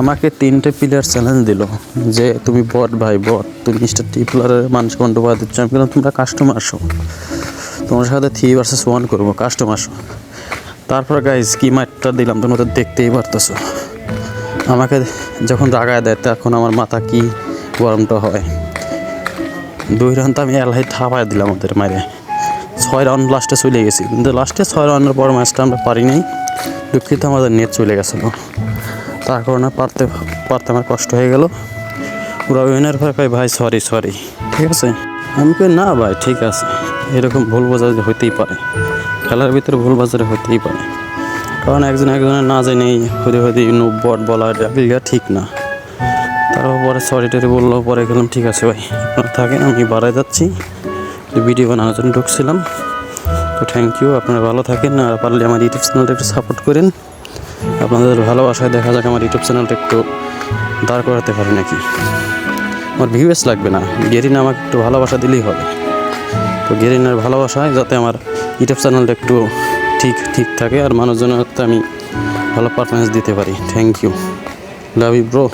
আমাকে তিনটে player challenge দিল, যে তুমি বট ভাই বট তুমি মিস্টার টিপলারের মানুষ কন্ট্রো বাদ দিচ্ছ? আমি বললাম, তোমরা কাস্টমার আসো। তোমার সাথে থ্রি ভার্সেস ওয়ান করব কাস্টমার আসো। তারপর গাইজ কি মাঠটা দিলাম, তোমরা তো দেখতেই পারতেছো। আমাকে যখন রাগায় দেয়, তখন আমার মাথা কি গরমটা হয়। দুই রাউন্ড তো আমি এলাই থাপায় দিলাম ওদের মারে ছয় রাউন্ড লাস্টে চলে গেছি। কিন্তু লাস্টে ছয় রাউন্ডের পর ম্যাচটা আমরা পারিনি। দুঃখিত, আমাদের নেট চলে গেছিল। তার কারণে পারতে পারতে আমার কষ্ট হয়ে গেল। ওরা উইনার ভাই ভাই ভাই সরি সরি ঠিক আছে? আমি কই, না, ভাই, ঠিক আছে। এরকম ভুল বোঝাবুঝি হইতেই পারে। খেলার ভিতরে ভুল বোঝারে হইতেই পারে। কারণ একজন একজনের না জেনেই হতে হতে বট বলা এটা ঠিক না। তারপর পরে সরি টরি বলল, পরে গেলাম, ঠিক আছে, ভাই, আপনারা থাকেন, আমি বাড়ায় যাচ্ছি। ভিডিও বানানোর জন্য ঢুকছিলাম। তো থ্যাংক ইউ আপনারা ভালো থাকেন, আর পারলে আমার ইউটিউব চ্যানেলটা একটু সাপোর্ট করেন। আপনাদের ভালোবাসায় দেখা যাক আমার ইউটিউব চ্যানেলটা একটু দাঁড় করাতে পারি নাকি। আমার ভিউএস লাগবে না। গেরিনা আমাকে একটু ভালোবাসা দিলেই হবে। তো গেরিনার ভালোবাসায় যাতে আমার ইউটিউব চ্যানেলটা একটু ঠিক ঠিক থাকে আর মানুষজনের আমি ভালো পারফরমেন্স দিতে পারি। Thank you love you bro